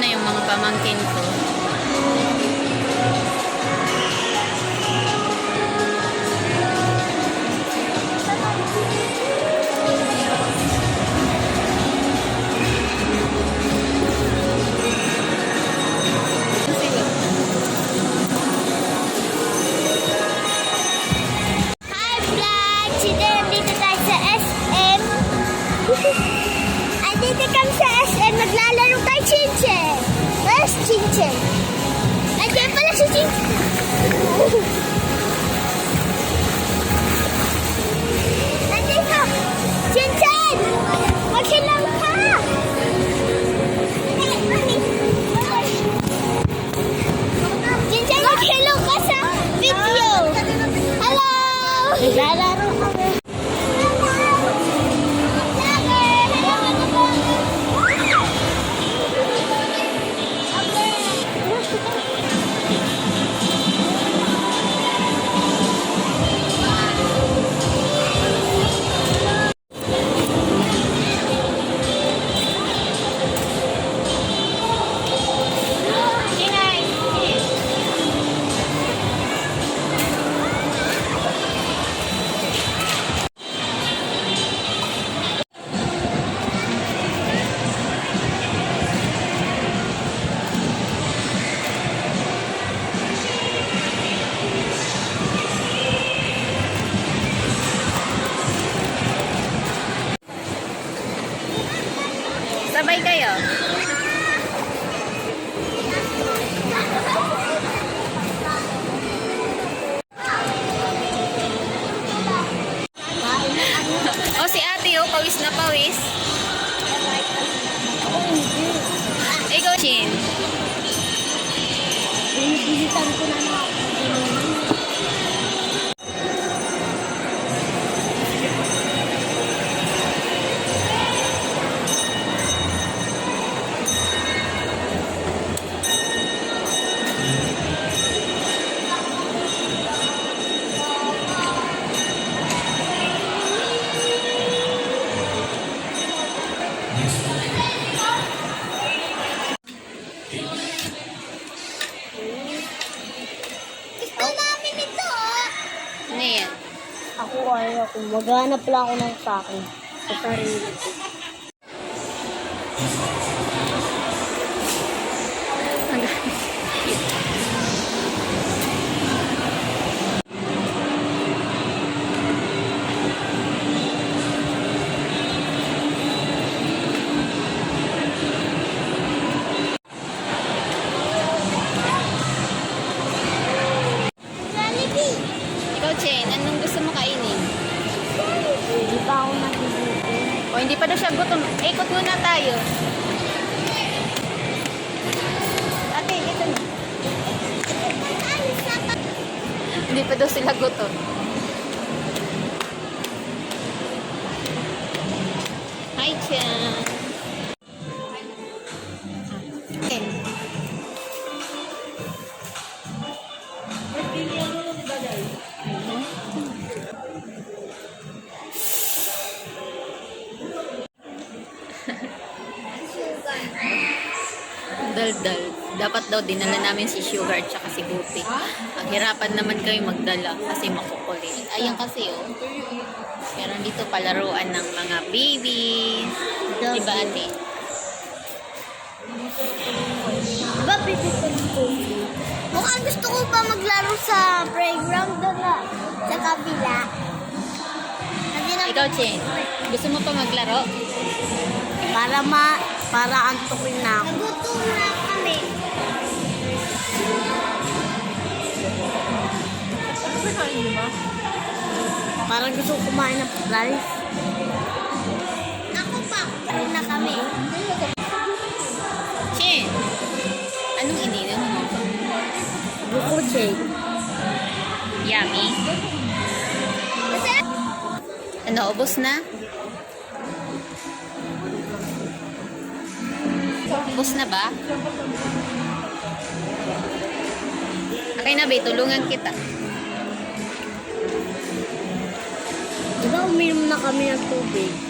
na yung mga pamangkin ko. Naghahanap lang ako ng sa akin. Sa sarili ko. Ikaw, Jane, anong gusto pa ako nagigising. O, hindi pa daw siya gutom. Ikot muna tayo. Ate, ito na. Hindi pa daw sila gutom. Daw dinala namin si Sugar at saka si Buti. Ang hirapan naman kayo magdala kasi makukulit. Ayan kasi oh. Pero dito palaruan ng mga baby. Di ba ate? Diba pipipin ko? Mukhang gusto ko pa maglaro sa playground doon na. Sa kabila. Ikaw, Chen. Gusto mo pa maglaro? para ma, para antukin na ako. Nagutom na kami. Parang gusto ko kumain ng rice. Ako pa. Kain na kami. Chen! Anong ininom mo? Buko shake. Yummy? Ano, ubos na? Ubos na ba? Okay na, be. Tulungan kita. Di ba uminom na kami ng tubig?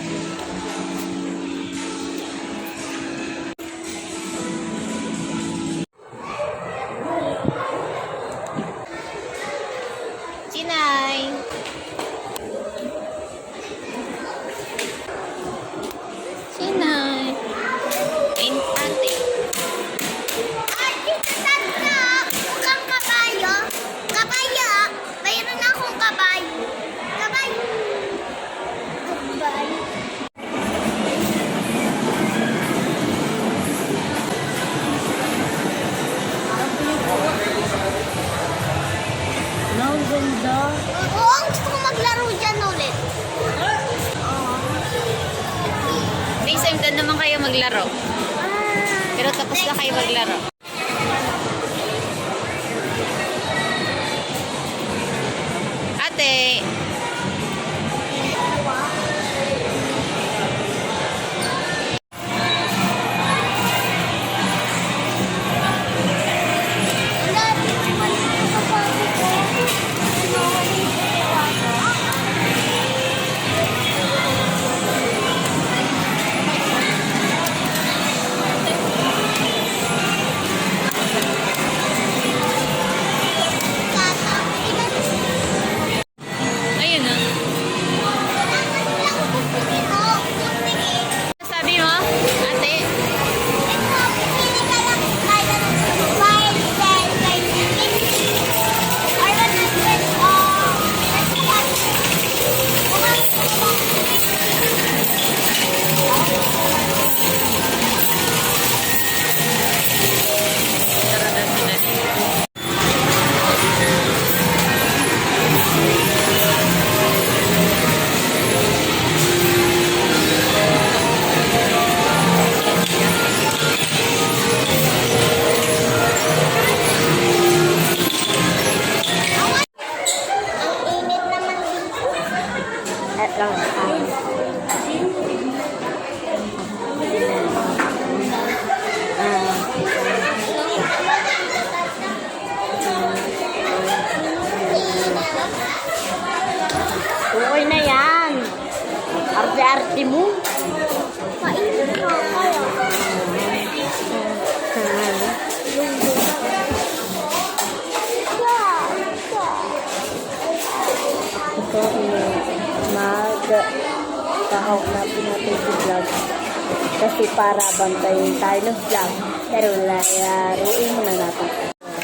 Pero laruin muna natin.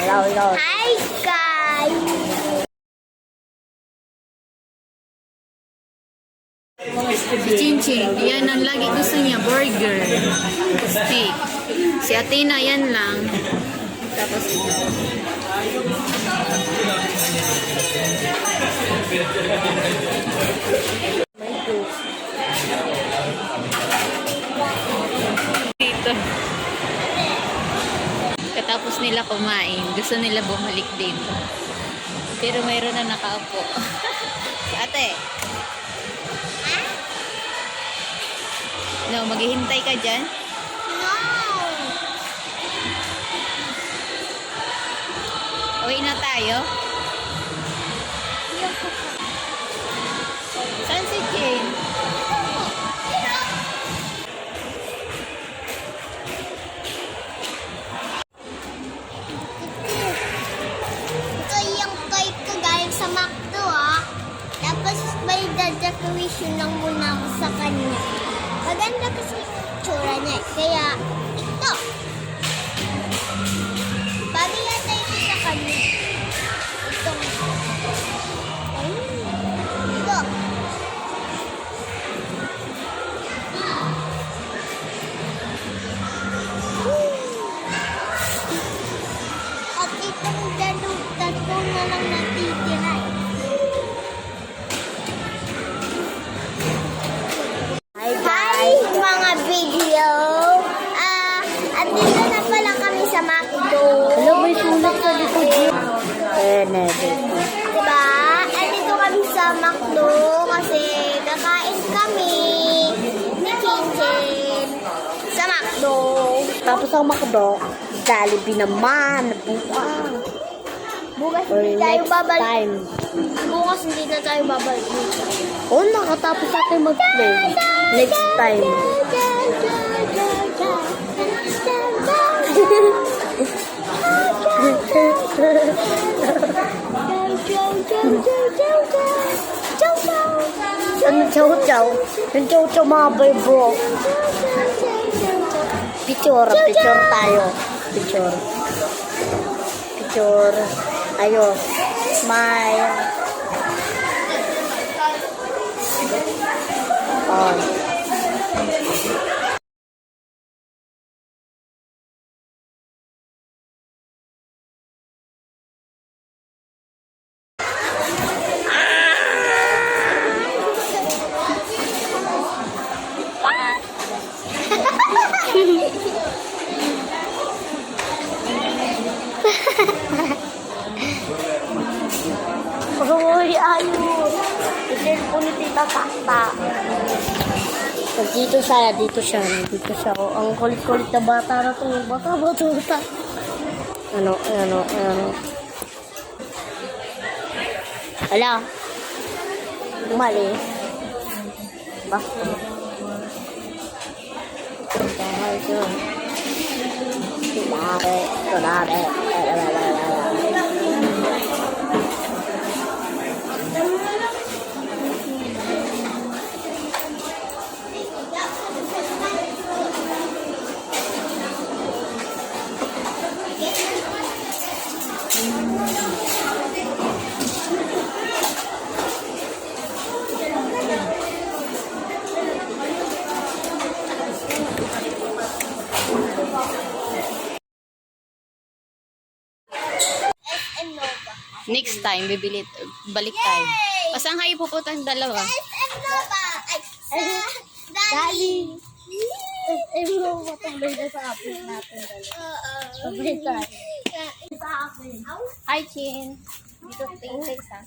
Law, law. Hi guys! Si Chinchin, yan ang lagi gusto niya, burger, steak. Si Athena, yan lang. Tapos, dito. Katapos nila kumain, gusto nila bumalik dito. Pero mayroon na nakaupo. Ate, No, maghihintay ka dyan. No! Uwi na tayo. Ayoko may decoration lang muna ako sa kanya. Maganda kasi tsura niya. eh. Kaya ito. Bagay yata ito sa kanya. Ito. Ay, Ito. At itong dalawang tatlo na lang natitira. Ang makdo, Jollibee naman. Bukas. Bukas Or hindi tayo next babalik. time. Bukas hindi na tayo babalik. Oh, nakatapos natin mag-play. Next time. Ano, chow chow? Yung chow chow mga bro. Picture, picture tayo. Picture. Picture. Ayo. Smile. On. I-cellphone ni Tita Tata. Dito siya, dito siya, dito siya. Oh, ang kulit-kulit na bata na to. Bata, bata, bata. Ano, ano, ano. Ala. Mali. Ba? Bahay ko. Tulare, tulare. SM Next time, bibili, balik tayo. O saan kayo pupunta ang dalawa? SM Nova! Ay, Dali! Nova tuloy na sa akin natin. Sabay tayo. Hi, Chin. Dito tayo sa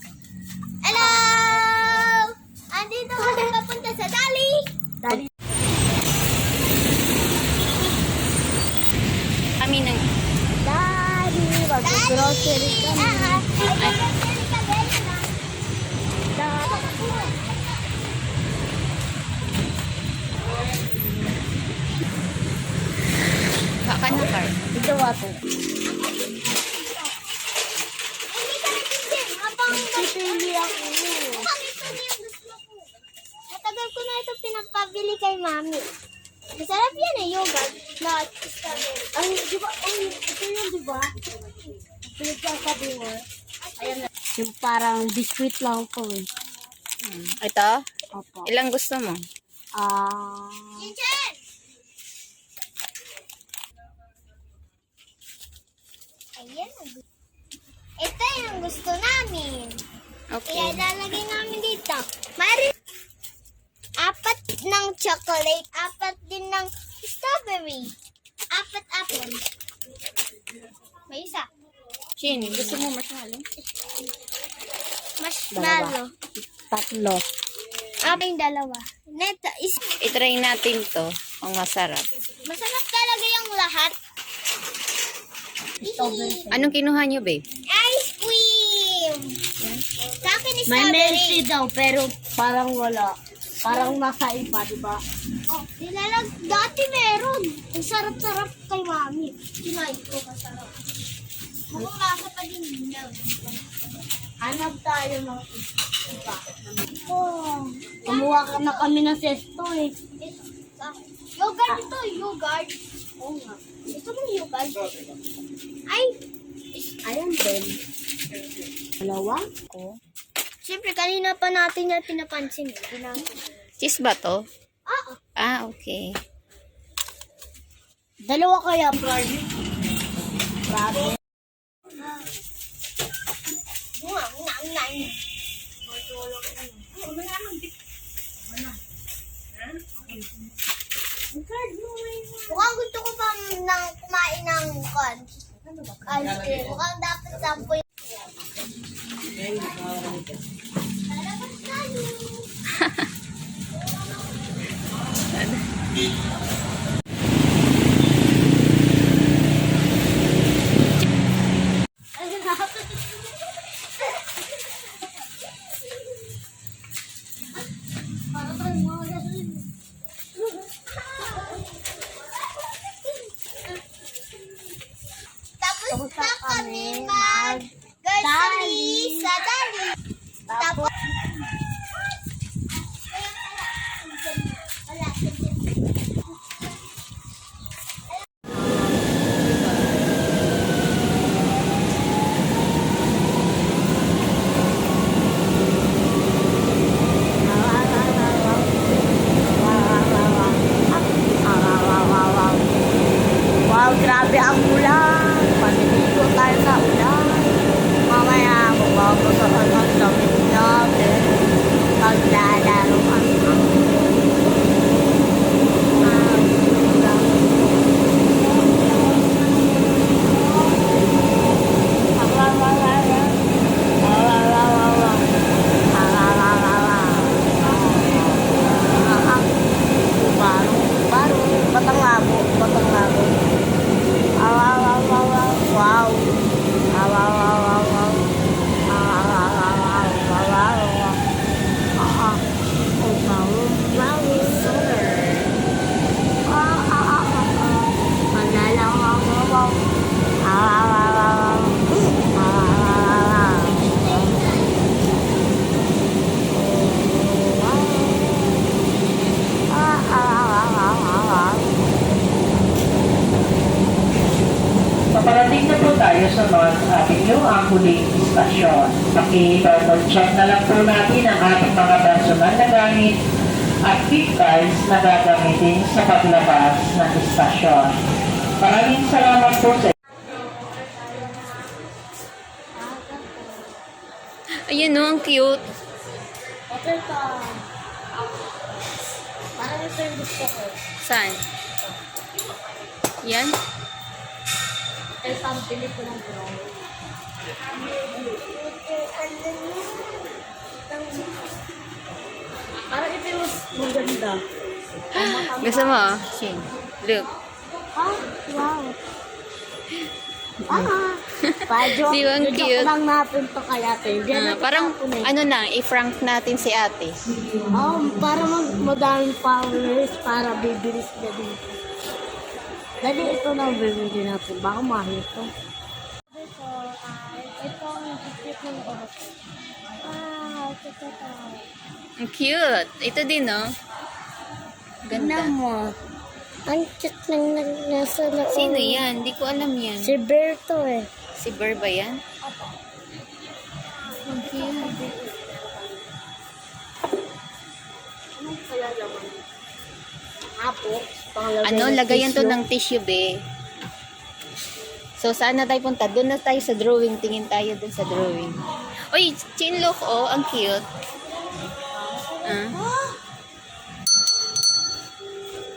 Hello! Andito kami papunta sa Dali! Dali. Kami nang... Dali. Mag-grocery kami. Ay, grocery ka, guys, na. Baka na car. Ito habang Pipili ako. Matagal ko na ito pinapabili kay mami. Masarap yan. Ay, di ba? Ay, ito yun, di ba? Pinagsasabi mo. Ayan. Yung parang biscuit lang po eh. Hmm. Ito? Opo. Ilang gusto mo? Ah... Chinchin! Ayan. Ito yung gusto namin. Kaya Okay. lalagay namin dito. Mayroon apat ng chocolate, apat din ng strawberry, apat apple. May isa. Chin, gusto mo marshmallow? Marshmallow. Tatlo. Yung dalawa. Neta, is, I-try natin to. Ang masarap. masarap talaga yung lahat. Anong kinuha nyo, babe? Ice cream! Sa akin is May strawberry. Melty daw, pero parang wala. Parang nasa iba, di ba? Oh, nilalag, dati meron. Ang sarap-sarap kay mami. Kinain ko masarap. Mukhang lasa pa din nila. Hanap tayo ng iba. Oh. Kumuha ka na kami ng sesto eh. Yogurt ito, yogurt. Oo nga. Ito mo yogurt. Ay, Ayan din. Dalawa? Oh. siyempre kanina pa natin yan pinapansin. eh. Cheese ba to? Ah, Ah, okay. Dalawa kaya, Brad? Grabe. Mukhang gusto ko pa nang kumain ng kon. Ice cream. Mukhang dapat sampo yun. Lalabas tayo. Istasyon. Paki-double check na lang po natin ang ating mga personal na gamit at gift cards na gagamitin sa paglabas ng istasyon. Maraming salamat po sa Ayun no, ang cute. Ito pa. Parang ito yung gusto ko. Saan? Yan? Ito ang pili ko ng brown. Parang ito yung maganda. Gusto mo? ah? Shin. Look. Ah, wow. Ah, Pajo, Di ba ang joke cute? lang natin to kaya ate. Hindi Ah, parang, eh. ano na, i-frank natin si ate. Oh, para mag madaming followers para bibilis na dito. Dali ito na ang bibili natin. Baka mahal ito. Ito ay, ito ang nagkikit ng oras. Ito, ito, ito. Ang cute. Ito din, no? Ganda. Tignan mo. Ang cute ng nag- nasa loob. Sino yan? Hindi ko alam yan. Si Berto eh. Si Burr ba yan? Ang cute. Apo. Ano, lagayan to ng tissue, be. So, saan na tayo punta? Doon na tayo sa drawing. Tingin tayo doon sa drawing. Uy, chinlook, oh. Ang cute. Ah.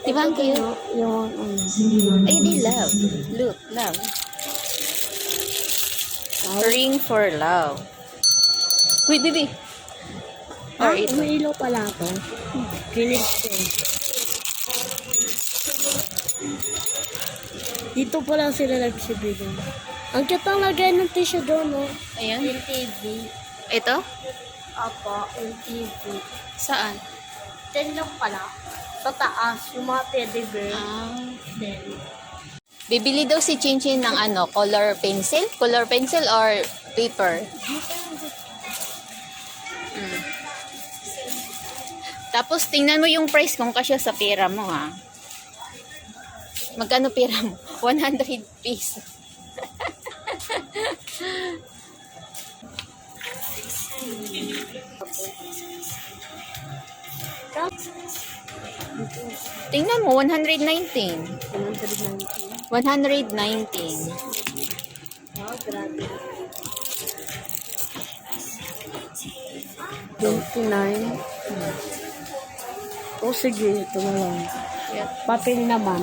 Di ba ang cute? Yung, um, Ay, di love. Look, love. Ring for love. Wait, baby. ah, Or ito. may ilaw pala to. Kinig ko. Dito pala sila nagsibigay. Ang cute ang lagay ng tissue doon, no? Ayan. TV. Ito? Apa, yung TV. Saan? Then lang pala. Sa taas, yung mga teddy bear. Ah. Then, Bibili daw si Chinchin ng ano, color pencil? Color pencil or paper? Mm. Tapos tingnan mo yung price kung kasya sa pera mo ha. Magkano pera mo? 100 pesos. Tingnan mo, 119. 190. 119. Oh, grabe. 29. Oh, sige, ito na lang. Yep. Papel naman.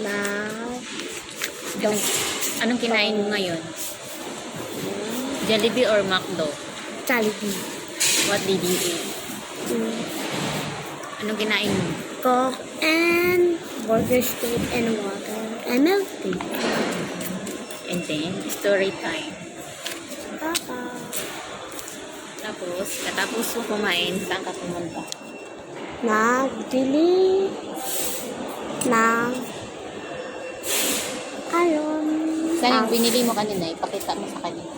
na, Anong, anong kinain mo ngayon? Jollibee or McDo? Jollibee. What did you eat? Mm. Anong kinain mo? Coke and burger steak and water and milk tea. And then, story time. Papa. Tapos, katapos mo kumain, saan ka pumunta? Nagbili ng ayun. Saan yung ang- binili mo kanina? Ipakita mo sa kanila.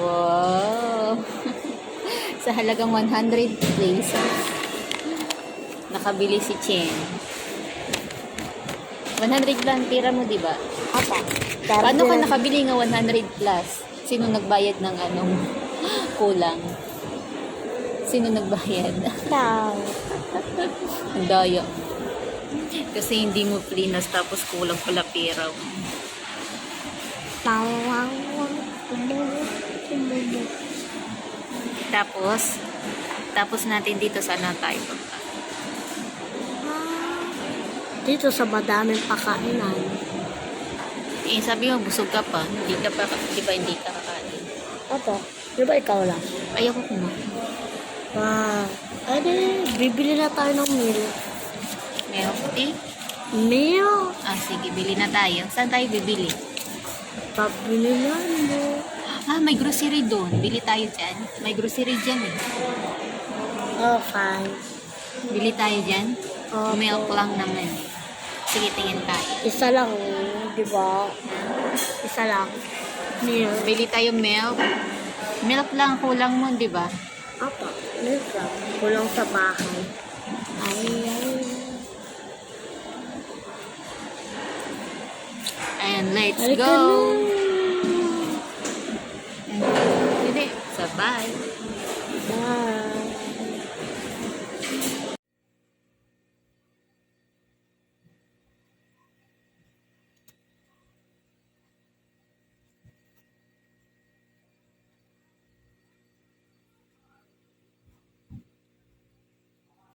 Wow! sa halagang 100 pesos, nakabili si Chen. 100 lang tira mo, di ba? Apa. Paano ka nakabili nga 100 plus? Sino nagbayad ng anong kulang? Sino nagbayad? Tao. Ang daya. Kasi hindi mo plinas tapos kulang pala pera. Tapos, tapos natin dito sana tayo punta. Dito sa madaming pakainan. Eh, sabi mo, busog ka pa. Hindi ka pa, di ba hindi ka kakain? Opo. Di ba ikaw lang? Ayoko kumain. Wow. Ade, bibili na tayo ng meal. Milk tea? Meal? Ah, sige, bili na tayo. Saan tayo bibili? Pabili na mo. Ah, may grocery doon. Bili tayo dyan. May grocery dyan eh. Oh, fine. Bili tayo dyan. Opo. Milk lang naman. Sige, tingin tayo. Isa lang, di ba? Isa lang. Meal. Bili tayo milk. Milk lang, kulang mo, di ba? Apa, milk lang. Kulang sa bahay. Ay, And let's Halika go! Hindi, sabay. Bye.